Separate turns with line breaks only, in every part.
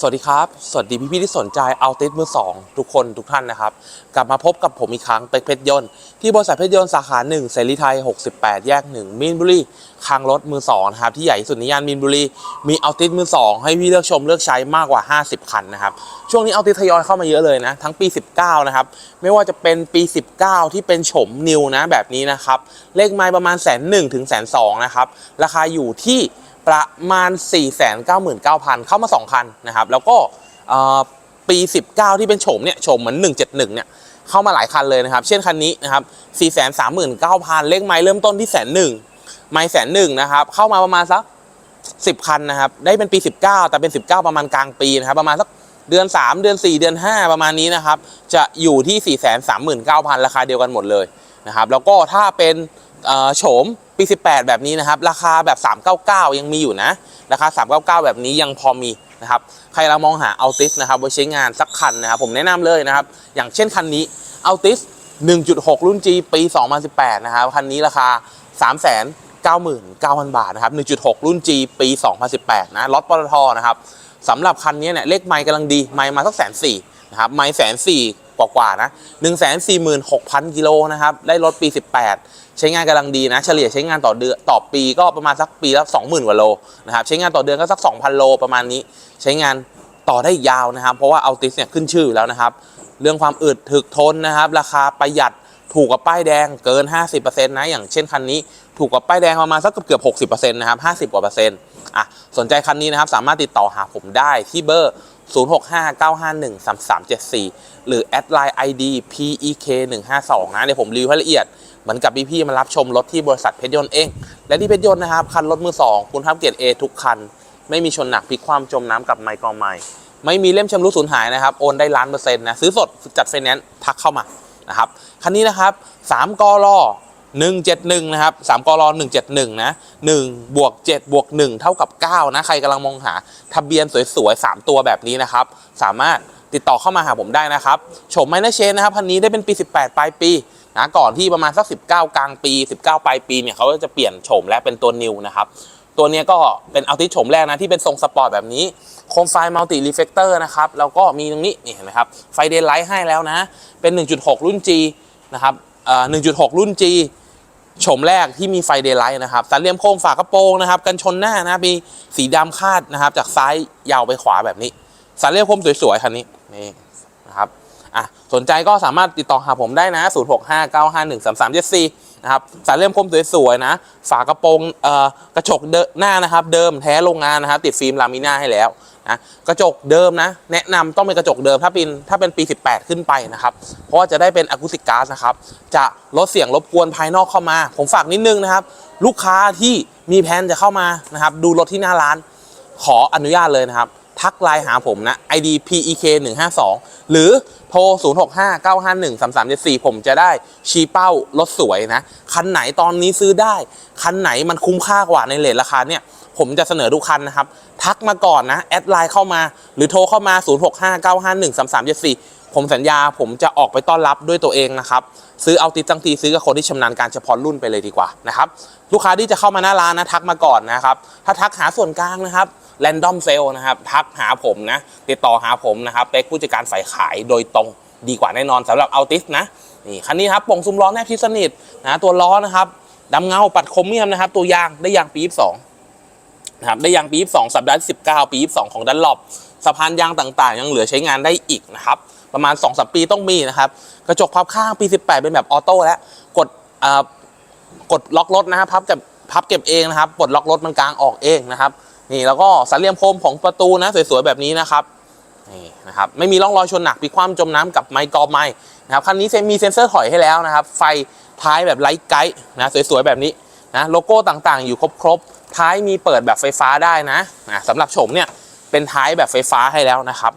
สวัสดีครับ สวัสดีพี่พี่ๆที่สนใจเอาติสมือสองทุกคนทุกท่านนะครับ กลับมาพบกับผมอีกครั้งเป็กเพชรยนต์ที่บริษัทเพชรยนต์สาขา1เสรีไทย 68 แยก 1 มีนบุรีคังรถมือสองนะครับที่ใหญ่ที่สุดในย่านมีนบุรีมีเอาติสมือสองให้พี่เลือกชมเลือกใช้มากกว่า 50 คันนะครับ ช่วงนี้เอาติสทยอยเข้ามาเยอะเลยนะ ทั้งปี 19 นะครับ ไม่ว่าจะเป็นปี 19 ที่เป็นโฉมนิวนะแบบนี้นะครับเลขไม้ประมาณแสนหนึ่งถึงแสนสองนะครับราคาอยู่ที่ ประมาณ 499,000 เข้ามา 2 คันนะครับ แล้วก็ปี 19 ที่เป็นโฉมเนี่ยโฉมเหมือน 171 เนี่ยเข้ามาหลายคันเลยนะครับ เช่นคันนี้นะครับ 439,000 เลขไม้เริ่มต้นที่แสนหนึ่งไม้แสนหนึ่งนะครับ เข้ามาประมาณสัก 10 คันนะครับ ได้เป็นปี 19 แต่เป็น 19 ประมาณกลางปีนะครับ ประมาณสักเดือน 3 เดือน 4 เดือน 5 ประมาณนี้นะครับ จะอยู่ที่ 439,000 ราคาเดียวกันหมดเลยนะครับ แล้วก็ถ้าเป็นโฉม ปี 18 แบบนี้นะครับ ราคาแบบ 399 ยังมีอยู่นะราคา399 แบบนี้ยังพอมีนะครับใครเรามองหา Altis นะครับไว้ใช้งานสักคันนะครับ ผมแนะนำเลยนะครับ อย่างเช่นคันนี้ Altis 1.6 รุ่น G ปี 2018 นะครับ คันนี้ราคา399,000 บาทนะครับ 1.6 รุ่น G ปี 2018 นะรถปตทนะครับสำหรับคันนี้เนี่ย เลขไมค์กำลังดี ไมค์มาสักแสนสี่นะครับ ไมค์แสนสี่ กว่าๆนะ146,000กิโลนะครับ ได้รถปี 18 ใช้งานกำลังดีนะ เฉลี่ยใช้งานต่อเดือนต่อปีก็ประมาณสักปีละ20,000กว่าโลนะครับ ใช้งานต่อเดือนก็สัก2,000โลประมาณนี้ ใช้งานต่อได้ยาวนะครับ เพราะว่าอัลติสเนี่ยขึ้นชื่ออยู่แล้วนะครับ เรื่องความอึดถึกทนนะครับ ราคาประหยัดถูกกว่าป้ายแดงเกิน 50%นะ อย่างเช่นคันนี้ถูกกว่าป้ายแดงประมาณสักเกือบ60%นะครับ50กว่าเปอร์เซ็นต์อะสนใจคันนี้นะครับสามารถติดต่อหาผมได้ที่เบอร์ 0659513374 หรือแอดไลน์ ID PEK152 นะเดี๋ยวผมรีวิวให้ละเอียดเหมือนกับพี่ๆมารับชมรถที่บริษัทเพชรยนต์เอง และที่เพชรยนต์นะครับ คันรถมือสองคุณภาพเกียรติ A ทุกคัน ไม่มีชนหนักพลิกความจมน้ำกับไมค์กองไม้ไม่มีเล่มชำรุดสูญหายนะครับ โอนได้ล้านเปอร์เซ็นต์นะ ซื้อสดจัดไฟแนนซ์ทักเข้ามานะครับ คันนี้นะครับ3กร 171 นะครับ3กร171 นะ 1 บวก 7 บวก 1 เท่ากับ 9 นะ ใครกำลังมองหา ทะเบียนสวยๆ 3 ตัวแบบนี้นะครับ สามารถติดต่อเข้ามาหาผมได้นะครับโฉมไมเนอร์เชนนะครับคันนี้ได้เป็นปี 18 ปลายปีนะก่อนที่ประมาณสัก 19 กลางปี 19 ปลายปีเนี่ยเขาก็จะเปลี่ยนโฉมและเป็นตัวนิวนะครับ ตัวนี้ก็เป็นอัลติโฉมแรกนะ ที่เป็นทรงสปอร์ตแบบนี้ โคมไฟมัลติรีเฟกเตอร์นะครับ แล้วก็มีตรงนี้นี่เห็นไหมครับ ไฟเดย์ไลท์ให้แล้วนะ เป็น 1.6 รุ่น G นะครับ 1.6 รุ่น G โฉมแรกที่มีไฟเดย์ไลท์นะครับ สันเหลี่ยมโค้งฝากระโปรงนะครับ กันชนหน้านะมีสีดำคาดนะครับ จากซ้ายยาวไปขวาแบบนี้ สันเหลี่ยมโค้งสวยๆคันนี้นี่นะครับอะสนใจก็สามารถติดต่อหาผมได้นะ 0659513374 นะครับ สันเหลี่ยมคมสวยๆนะ ฝากระโปรงเอ่อกระจกหน้านะครับ เดิมแท้โรงงานนะครับ ติดฟิล์มลามิน่าให้แล้ว นะกระจกเดิมนะ แนะนำต้องเป็นกระจกเดิมถ้าเป็นถ้าเป็นปี 18 ขึ้นไปนะครับ เพราะว่าจะได้เป็นอะคูสิกก๊าซนะครับ จะลดเสียงรบกวนภายนอกเข้ามา ผมฝากนิดนึงนะครับ ลูกค้าที่มีแผนจะเข้ามานะครับ ดูรถที่หน้าร้าน ขออนุญาตเลยนะครับ ทักไลน์หาผมนะ ID PEK 152หรือโทร 0659513374 ผมจะได้ชี้เป้ารถสวยนะ คันไหนตอนนี้ซื้อได้ คันไหนมันคุ้มค่ากว่าในเลทราคาเนี่ย ผมจะเสนอทุกคันนะครับ ทักมาก่อนนะ แอดไลน์เข้ามา หรือโทรเข้ามา 0659513374 ผมสัญญาผมจะออกไปต้อนรับด้วยตัวเองนะครับ ซื้อเอาติดจังทีซื้อกับคนที่ชำนาญการเฉพาะรุ่นไปเลยดีกว่านะครับลูกค้าที่จะเข้ามาหน้าร้านนะทักมาก่อนนะครับ ถ้าทักหาส่วนกลางนะครับแรนดอมเซลนะครับ ทักหาผมนะ ติดต่อหาผมนะครับเป็กผู้จัดการฝ่ายขายโดยตรงดีกว่าแน่นอนสำหรับอัลติสนะนี่คันนี้ครับป่งซุ้มล้อแนบชิดสนิทนะตัวล้อนะครับดำเงาปัดโครเมียมนะครับ ตัวยางได้ยางปี22 นะครับได้ยางปี 22 สัปดาห์ที่19 ปี 22 ของดันลอบสะพานยางต่างๆ ยังเหลือใช้งานได้อีกนะครับประมาณ2-3ปีต้องมีนะครับกระจกพับข้างปี 18 เป็นแบบออโต้แล้วกดกดล็อกรถนะครับพับจะพับเก็บเองนะครับปลดล็อกรถมันกลางออกเองนะครับนี่แล้วก็สันเหลี่ยมโคมของประตูนะสวยๆแบบนี้นะครับนี่นะครับไม่มีร่องรอยชนหนักปีความจมน้ำกับไม้กอไม้นะครับคันนี้มีเซ็นเซอร์ถอยให้แล้วนะครับ ไฟท้ายแบบไลท์ไกด์นะสวยๆแบบนี้นะโลโก้ต่างๆ อยู่ครบๆ ท้ายมีเปิดแบบไฟฟ้าได้นะนะสำหรับโฉมเนี่ยเป็นท้ายแบบไฟฟ้าให้แล้วนะครับ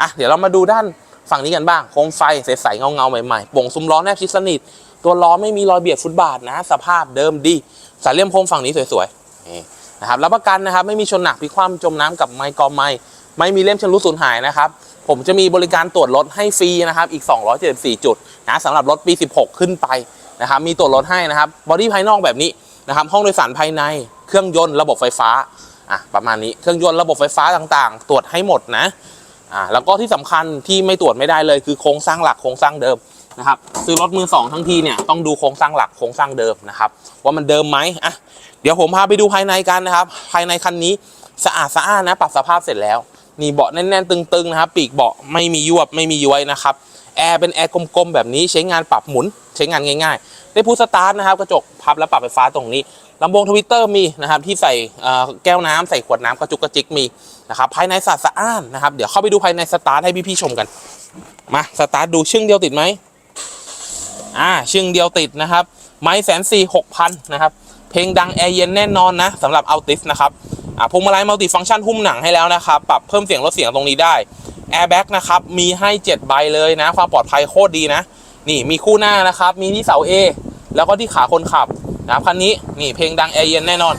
อะเดี๋ยวเรามาดูด้านฝั่งนี้กันบ้างโคมไฟใสๆเงาๆใหม่ๆโป่งซุ้มล้อแนบชิดสนิท ตัวล้อไม่มีรอยเบียดฟุตบาทนะ สภาพเดิมดีสันเลี่ยมโคมฝั่งนี้สวยๆนี่นะครับรับประกันนะครับไม่มีชนหนักพิกคว่ำจมน้ำกับไม้กอไม้ไม่มีเล่มชำรุดสูญหายนะครับผมจะมีบริการตรวจรถให้ฟรีนะครับอีก 274 จุดนะสำหรับรถปี 16 ขึ้นไปนะครับมีตรวจรถให้นะครับบอดี้ภายนอกแบบนี้ นะครับห้องโดยสารภายในเครื่องยนต์ระบบไฟฟ้าอะประมาณนี้เครื่องยนต์ระบบไฟฟ้าต่างๆ ตรวจให้หมดนะอ่าแล้วก็ที่สำคัญที่ไม่ตรวจไม่ได้เลยคือโครงสร้างหลักโครงสร้างเดิมนะครับซื้อรถมือสองทั้งทีเนี่ยต้องดูโครงสร้างหลักโครงสร้างเดิมนะครับว่ามันเดิมไหมอะเดี๋ยวผมพาไปดูภายในกันนะครับ ภายในคันนี้สะอาดสะอ้านนะปรับสภาพเสร็จแล้วนี่เบาะแน่นๆตึงๆนะครับ ปีกเบาะไม่มียวบไม่มีย้วยนะครับ แอร์เป็นแอร์กลมๆ แบบนี้ใช้งานปรับหมุนใช้งานง่ายๆ ได้พูดสตาร์ทนะครับกระจกพับและปรับไฟฟ้าตรงนี้ลำโพงทวิตเตอร์มีนะครับที่ใส่แก้วน้ำใส่ขวดน้ำกระจุกกระจิกมีนะครับภายในสะอาดสะอ้านนะครับเดี๋ยวเข้าไปดูภายในสตาร์ทให้พี่ๆชมกันมาสตาร์ทดูชึ่งเดียวติดไหมอ่าชึ่งเดียวติดนะครับไม้แสนสี่หกพันนะครับเพลงดังแอร์เย็นแน่นอนนะสำหรับอัลติสนะครับอ่าพวงมาลัยมัลติฟังก์ชันหุ้มหนังให้แล้วนะครับปรับเพิ่มเสียงลดเสียงตรงนี้ได้ แอร์แบ็กนะครับมีให้7ใบเลยนะ ความปลอดภัยโคตรดีนะ นี่มีคู่หน้านะครับ มีที่เสา A แล้วก็ที่ขาคนขับนะครับคันนี้นี่เพลงดังแอร์เย็นแน่นอน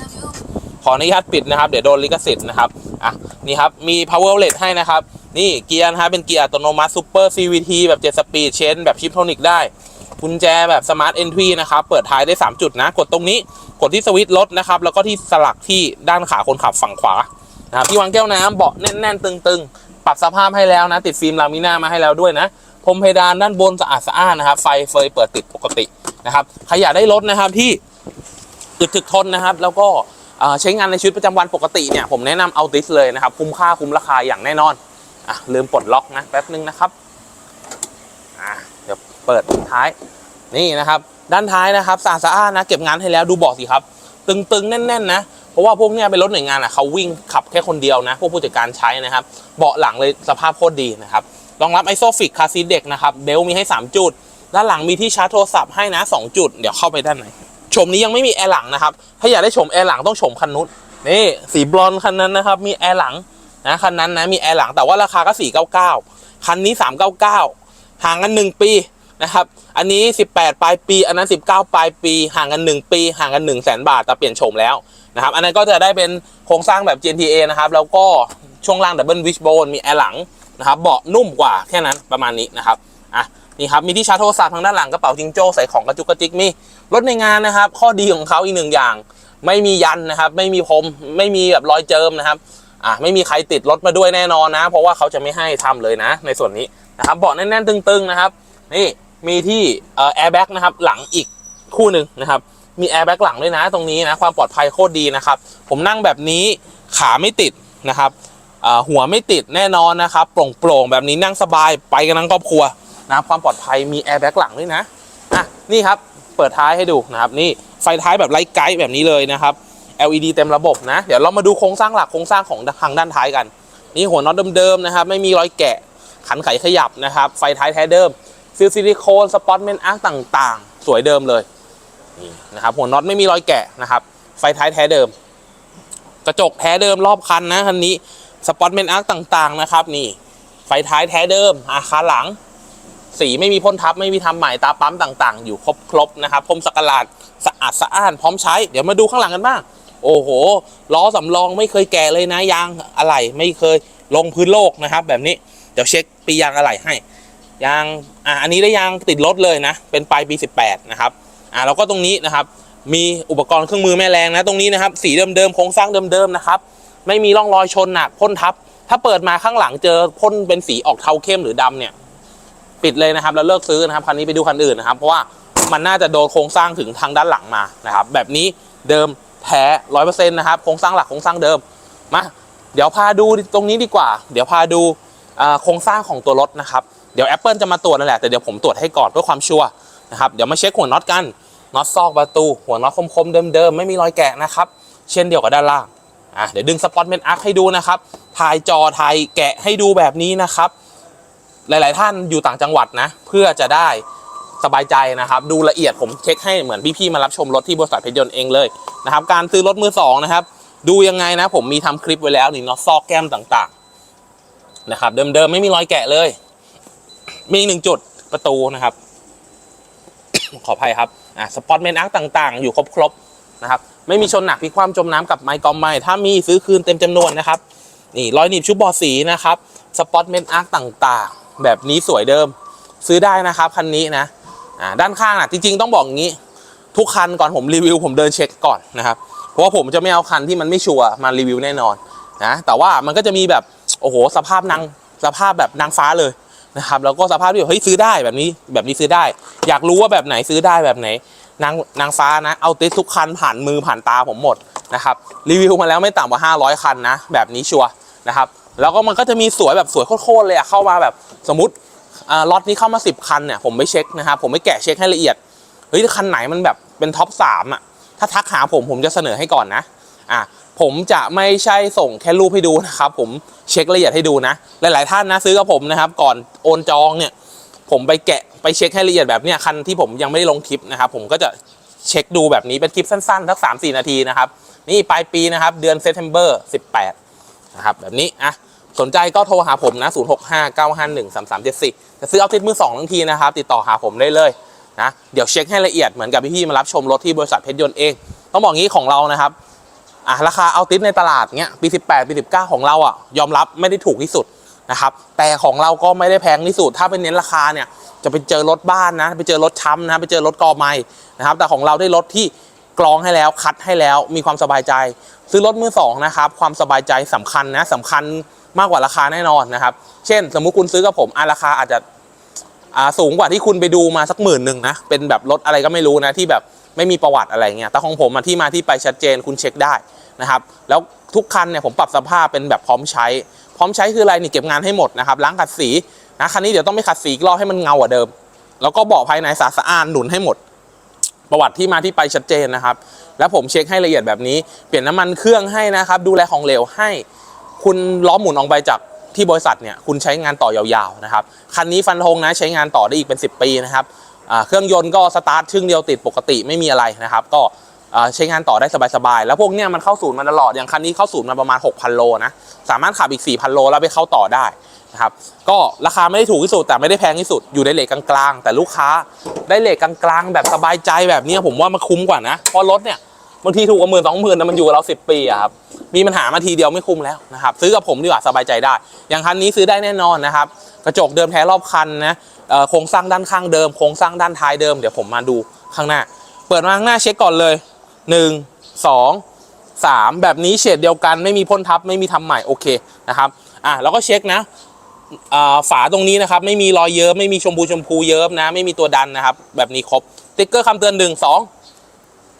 ขออนุญาตปิดนะครับ เดี๋ยวโดนลิขสิทธิ์นะครับอะนี่ครับมี power outlet ให้นะครับนี่เกียร์นะครับเป็นเกียร์อัตโนมัติ super CVT แบบ7สปีดเชนแบบชิปโทนิกได้กุญแจแบบ smart entry นะครับ เปิดท้ายได้ 3 จุดนะ กดตรงนี้ กดที่สวิตช์รถนะครับ แล้วก็ที่สลักที่ด้านขาคนขับฝั่งขวานะครับที่วางแก้วน้ำเบาะแน่น ๆ ตึง ๆ ปรับสภาพให้แล้วนะ ติดฟิล์มลามิน่ามาให้แล้วด้วยนะพรมเพดานด้านบนสะอาดสะอ้านนะครับ ไฟเฟยเปิดติดปกตินะครับใครอยากได้รถนะครับที่อึดถึกทนนะครับ แล้วก็ใช้งานในชีวิตประจำวันปกติเนี่ยผมแนะนำเอาติสเลยนะครับ คุ้มค่าคุ้มราคาอย่างแน่นอนอะลืมปลดล็อกนะแป๊บนึงนะครับอะเดี๋ยวเปิดท้ายนี่นะครับ ด้านท้ายนะครับสะอาดสะอ้านนะเก็บงานให้แล้วดูเบาะสิครับ ตึงๆแน่นๆนะ ราะว่าพวกเนี้ยเป็นรถหน่วยงานอะเขาวิ่งขับแค่คนเดียวนะ พวกผู้จัดการใช้นะครับ เบาะหลังเลยสภาพโคตรดีนะครับรองรับไอโซฟิกคาซีเด็กนะครับเบลมีให้ 3 จุด ด้านหลังมีที่ชาร์จโทรศัพท์ให้นะ 2 จุด เดี๋ยวเข้าไปด้านในชมนี้ยังไม่มีแอร์หลังนะครับ ถ้าอยากได้ชมแอร์หลังต้องชมคันนู้นนี่สีบลอนคันนั้นนะครับ มีแอร์หลังนะคันนั้นนะมีแอร์หลังแต่ว่าราคาก็499คันนี้ 399ห่างกัน 1 ปี นะครับ อันนี้ 18 ปลายปี อันนั้น 19 ปลายปี ห่างกัน 1 ปี ห่างกัน1 0 0 0 0แบาท แต่เปลี่ยนโฉมแล้วนะครับ อันนั้นก็จะได้เป็นโครงสร้างแบบ GTA นะครับ แล้วก็ช่วงล่างดับเบิลวิชโบนมีแอร์หลังนะครับ เบาะนุ่มกว่าแค่นั้นประมาณนี้นะครับ อะ นี่ครับ มีที่ชาร์จโทรศัพท์ทางด้านหลังกระเป๋าจิงโจ้ใส่ของกระจุกกระจิกมี รถในงานนะครับ ข้อดีของเขาอีกหนึ่งอย่าง ไม่มียันนะครับ ไม่มีพรม ไม่มีแบบรอยเจิมนะครับ อะ ไม่มีใครติดรถมาด้วยแน่นอนนะ เพราะว่าเขาจะไม่ให้ทำเลยนะ ในส่วนนี้นะครับ เบาะแน่นๆตึงๆนะครับ นี่ มีที่แอร์แบ็กนะครับหลังอีกคู่หนึ่งนะครับมีแอร์แบ็กหลังด้วยนะตรงนี้นะความปลอดภัยโคตรดีนะครับผมนั่งแบบนี้ขาไม่ติดนะครับหัวไม่ติดแน่นอนนะครับโปร่งๆแบบนี้นั่งสบายไปกันทั้งครอบครัวนะครับความปลอดภัยมีแอร์แบ็กหลังด้วยนะอะนี่ครับเปิดท้ายให้ดูนะครับนี่ไฟท้ายแบบไลท์ไกด์แบบนี้เลยนะครับ LED เต็มระบบนะ เดี๋ยวเรามาดูโครงสร้างหลักโครงสร้างของทางด้านท้ายกัน นี่หัวน็อตเดิมๆนะครับ ไม่มีรอยแกะขันไขขยับนะครับ ไฟท้ายแท้เดิม ฟิลซิลิโคนสปอตเมนอาร์ต่างๆ สวยเดิมเลยนี่นะครับหัวน็อตไม่มีรอยแกะนะครับ ไฟท้ายแท้เดิม กระจกแท้เดิมรอบคันนะคันนี้สปอตเมนอาร์ต่างๆนะครับนี่ไฟท้ายแท้เดิมอาคารหลัง สีไม่มีพ่นทับไม่มีทำใหม่ตาปั๊มต่างๆ อยู่ครบๆนะครับพรมสักหลาดสะอาดสะอ้านพร้อมใช้เดี๋ยวมาดูข้างหลังกันบ้างโอ้โห ล้อสำรองไม่เคยแก่เลยนะยางอะไหล่ไม่เคยลงพื้นโลกนะครับ แบบนี้เดี๋ยวเช็คปียางอะไหล่ให้ ยางอะอันนี้ได้ยางติดรถเลยนะ เป็นปลายปี 18 นะครับอะแล้วก็ตรงนี้นะครับ มีอุปกรณ์เครื่องมือแม่แรงนะตรงนี้นะครับ สีเดิมๆโครงสร้างเดิมๆนะครับ ไม่มีร่องรอยชนหนักพ่นทับ ถ้าเปิดมาข้างหลังเจอพ่นเป็นสีออกเทาเข้มหรือดำเนี่ย ปิดเลยนะครับแล้วเลิกซื้อนะครับคันนี้ไปดูคันอื่นนะครับ เพราะว่ามันน่าจะโดนโครงสร้างถึงทางด้านหลังมานะครับ แบบนี้เดิมแท้ร้อยเปอร์เซ็นต์นะครับโครงสร้างหลักโครงสร้างเดิมมาเดี๋ยวพาดูตรงนี้ดีกว่า เดี๋ยวพาดูอ่าโครงสร้างของตัวรถนะครับ เดี๋ยว Apple จะมาตรวจนั่นแหละแต่เดี๋ยวผมตรวจให้ก่อนเพื่อความชัวร์นะครับเดี๋ยวมาเช็คหัวน็อตกันน็อตซอกประตู หัวน็อตคมๆเดิมๆไม่มีรอยแกะนะครับเช่นเดียวกับด้านล่างอะเดี๋ยวดึงสปอตเมนอาร์คให้ดูนะครับถ่ายจอถ่ายแกะให้ดูแบบนี้นะครับ หลายๆท่านอยู่ต่างจังหวัดนะ เพื่อจะได้สบายใจนะครับ ดูละเอียดผมเช็คให้เหมือนพี่ๆมารับชมรถที่บริษัทเพชรยนต์เองเลยนะครับ การซื้อรถมือสองนะครับ ดูยังไงนะ ผมมีทำคลิปไว้แล้วนี่น็อตซอกแก้มต่างๆนะครับ เดิมๆไม่มีรอยแกะเลย มีอีกหนึ่งจุดประตูนะครับ ขออภัยครับอะสปอตเมนอาร์ต่างๆ อยู่ครบๆนะครับ ไม่มีชนหนักพลิกคว่ำจมน้ำกับไม้กอมไม้ถ้ามีซื้อคืนเต็มจำนวนนะครับนี่รอยหนีบชุบบอดสีนะครับสปอตเมนอาร์ต่างๆ แบบนี้สวยเดิม ซื้อได้นะครับคันนี้นะอ่าด้านข้างอะจริงๆต้องบอกอย่างนี้ ทุกคันก่อนผมรีวิว ผมเดินเช็คก่อนนะครับ เพราะว่าผมจะไม่เอาคันที่มันไม่ชัวร์มารีวิวแน่นอนนะแต่ว่ามันก็จะมีแบบโอ้โหสภาพนางสภาพแบบนางฟ้าเลย นะครับแล้วก็สภาพที่แบบเฮ้ยซื้อได้แบบนี้แบบนี้ซื้อได้ อยากรู้ว่าแบบไหนซื้อได้แบบไหน นางนางฟ้านะ เอาติดทุกคันผ่านมือผ่านตาผมหมดนะครับรีวิวมาแล้วไม่ต่ำกว่า 500 คันนะ แบบนี้ชัวร์นะครับแล้วก็มันก็จะมีสวยแบบสวยโคตรเลยอะเข้ามาแบบสมมติอ่าล็อตนี้เข้ามา 10 คันเนี่ยผมไม่เช็คนะครับผมไม่แกะเช็คให้ละเอียดเฮ้ยคันไหนมันแบบเป็นท็อปสามอะถ้าทักหาผมผมจะเสนอให้ก่อนนะอะ ผมจะไม่ใช่ส่งแค่รูปให้ดูนะครับผมเช็คละเอียดให้ดูนะ หลาย ๆ ท่านนะซื้อกับผมนะครับก่อนโอนจองเนี่ยผมไปแกะไปเช็คให้ละเอียดแบบเนี้ยคันที่ผมยังไม่ได้ลงคลิปนะครับผมก็จะเช็คดูแบบนี้เป็นคลิปสั้นๆสักสามสี่นาทีนะครับนี่ปลายปีนะครับเดือนเซ t เ m ม e r 18นะครับแบบนี้อะสนใจก็โทรหาผมนะ 0 6 5 9 5 1 3 3 7 4 จะซื้อเอาติดมือสองทั้งทีนะครับ ติดต่อหาผมได้เลยนะ เดี๋ยวเช็คให้ละเอียดเหมือนกับพี่ๆมารับชมรถที่บริษัทเพชรยนต์เอง ต้องบอกงี้ของเรานะครับ อะราคาเอาติดในตลาดเนี้ยปี 18 ปี 19 ของเราอะยอมรับไม่ได้ถูกที่สุดนะครับแต่ของเราก็ไม่ได้แพงที่สุด ถ้าเป็นเน้นราคาเนี่ยจะไปเจอรถบ้านนะ ไปเจอรถช้ำนะ ไปเจอรถกอไม้นะครับ แต่ของเราได้รถที่กรองให้แล้วคัดให้แล้วมีความสบายใจ ซื้อรถมือสองนะครับความสบายใจสำคัญนะสำคัญมากกว่าราคาแน่นอนนะครับ เช่น สมมุติคุณซื้อกับผมอะราคาอาจจะอ่าสูงกว่าที่คุณไปดูมาสักหมื่นหนึ่งนะเป็นแบบรถอะไรก็ไม่รู้นะที่แบบ ไม่มีประวัติอะไรเงี้ยแต่ของผมอะที่มาที่ไปชัดเจนคุณเช็คได้นะครับแล้วทุกคันเนี่ยผมปรับสภาพเป็นแบบพร้อมใช้ พร้อมใช้คืออะไรนี่เก็บงานให้หมดนะครับล้างขัดสีนะคันนี้เดี๋ยวต้องไปขัดสีอีกรอบให้มันเงากว่าเดิม แล้วก็เบาะภายในสะสะอาดหนุนให้หมด ประวัติที่มาที่ไปชัดเจนนะครับ แล้วผมเช็คให้ละเอียดแบบนี้เปลี่ยนน้ำมันเครื่องให้นะครับ ดูแลของเหลวให้ คุณล้อหมุนออกไปจากที่บริษัทเนี่ยคุณใช้งานต่อยาวๆนะครับคันนี้ฟันธงนะใช้งานต่อได้อีกเป็น 10 ปีนะครับ เครื่องยนต์ก็สตาร์ทชึ่งเดียวติดปกติไม่มีอะไรนะครับ ก็ใช้งานต่อได้สบายๆ แล้วพวกเนี้ยมันเข้าศูนย์มาตลอด อย่างคันนี้เข้าศูนย์มาประมาณ 6,000 โลนะ สามารถขับอีก 4,000 โลแล้วไปเข้าต่อได้นะครับ ก็ราคาไม่ได้ถูกที่สุดแต่ไม่ได้แพงที่สุด อยู่ในเลทกลางๆ แต่ลูกค้าได้เลทกลางๆ แบบสบายใจแบบนี้ผมว่ามันคุ้มกว่านะ เพราะรถเนี่ยบางทีถูกกว่าหมื่นสองหมื่นแต่มันอยู่กับเราสิบปีอะครับ มีปัญหามาทีเดียวไม่คุ้มแล้วนะครับ ซื้อกับผมดีกว่าสบายใจได้ อย่างคันนี้ซื้อได้แน่นอนนะครับ กระจกเดิมแท้รอบคันนะ โครงสร้างด้านข้างเดิมโครงสร้างด้านท้ายเดิมเดี๋ยวผมมาดูข้างหน้า เปิดมาข้างหน้าเช็คก่อนเลยหนึ่งสองสามแบบนี้เฉดเดียวกันไม่มีพ่นทับไม่มีทำใหม่โอเคนะครับอะแล้วก็เช็คนะฝาตรงนี้นะครับไม่มีรอยเยิ้มไม่มีชมพูชมพูเยิ้มนะ ไม่มีตัวดันนะครับ แบบนี้ครบติ๊กเกอร์คำเตือนหนึ่งสอง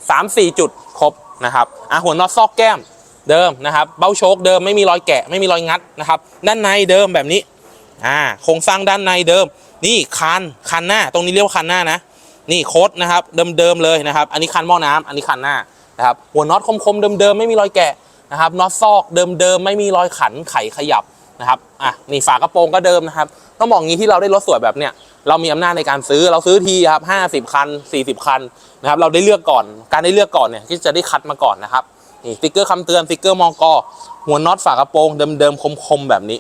สามสี่จุดครบนะครับอะหัวน็อตซอกแก้มเดิมนะครับ เบ้าโชคเดิมไม่มีรอยแกะไม่มีรอยงัดนะครับ ด้านในเดิมแบบนี้อ่าโครงสร้างด้านในเดิม นี่คันคันหน้า ตรงนี้เรียกว่าคันหน้านะ นี่โคดนะครับ เดิมๆเลยนะครับ อันนี้คันหม้อน้ำอันนี้คันหน้านะครับ หัวน็อตคมๆเดิมๆไม่มีรอยแกะนะครับน็อตซอกเดิมๆไม่มีรอยขันไขขยับนะครับอะนี่ฝากระโปรงก็เดิมนะครับต้องบอกงี้ที่เราได้รถสวยแบบเนี้ยเรามีอำนาจในการซื้อเราซื้อทีครับห้าสิบคันสี่สิบคันนะครับเราได้เลือกก่อน การได้เลือกก่อนเนี่ยที่จะได้คัดมาก่อนนะครับนี่สติ๊กเกอร์คำเตือนสติ๊กเกอร์มองกอหัวน็อตฝากระโปรงเดิมๆคมๆแบบนี้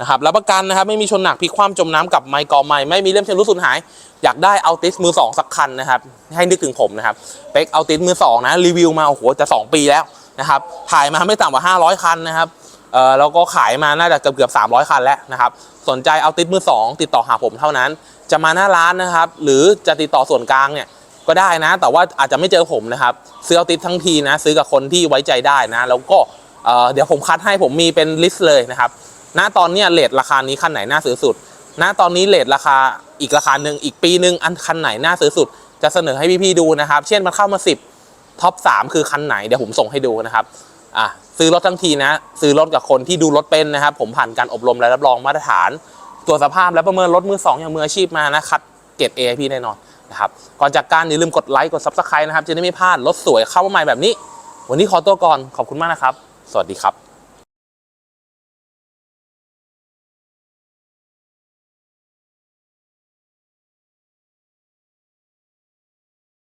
นะครับรับประกันนะครับไม่มีชนหนักพลิกคว่ำจมน้ำกับไมค์กอไมค์ไม่มีเล่มเซ็นรู้สูญหาย อยากได้เอาติสมือสองสักคันนะครับให้นึกถึงผมนะครับเป็กเอาติสมือสองนะรีวิวมาโอ้โหจะสองปีแล้วนะครับถ่ายมาไม่ต่ำกว่า 500 คันนะครับเออแล้วก็ขายมาน่าจะเกือบเกือบ300 คันแล้วนะครับสนใจเอาติดมือ2ติดต่อหาผมเท่านั้น จะมาหน้าร้านนะครับหรือจะติดต่อส่วนกลางเนี่ยก็ได้นะ แต่ว่าอาจจะไม่เจอผมนะครับซื้อเอาติดทั้งทีนะซื้อกับคนที่ไว้ใจได้นะ แล้วก็เออเดี๋ยวผมคัดให้ผมมีเป็นลิสต์เลยนะครับ ณตอนนี้เลทราคานี้คันไหนน่าซื้อสุด ณตอนนี้เลทราคาอีกราคาหนึ่งอีกปีหนึ่งอันคันไหนน่าซื้อสุด จะเสนอให้พี่ๆดูนะครับ เช่นมันเข้ามา 10ท็อป3คือคันไหนเดี๋ยวผมส่งให้ดูนะครับอะซื้อรถทั้งทีนะ ซื้อรถกับคนที่ดูรถเป็นนะครับ ผมผ่านการอบรมและรับรองมาตรฐานตรวจสภาพและประเมินรถมือสองอย่างมืออาชีพมานะคัดเกรดเอพี่แน่นอนนะครับก่อนจากการอย่าลืมกดไลค์กด Subscribe นะครับจะได้ไม่พลาดรถสวยเข้ามาใหม่แบบนี้ วันนี้ขอตัวก่อนขอบคุณมากนะครับ สวัสดีครับ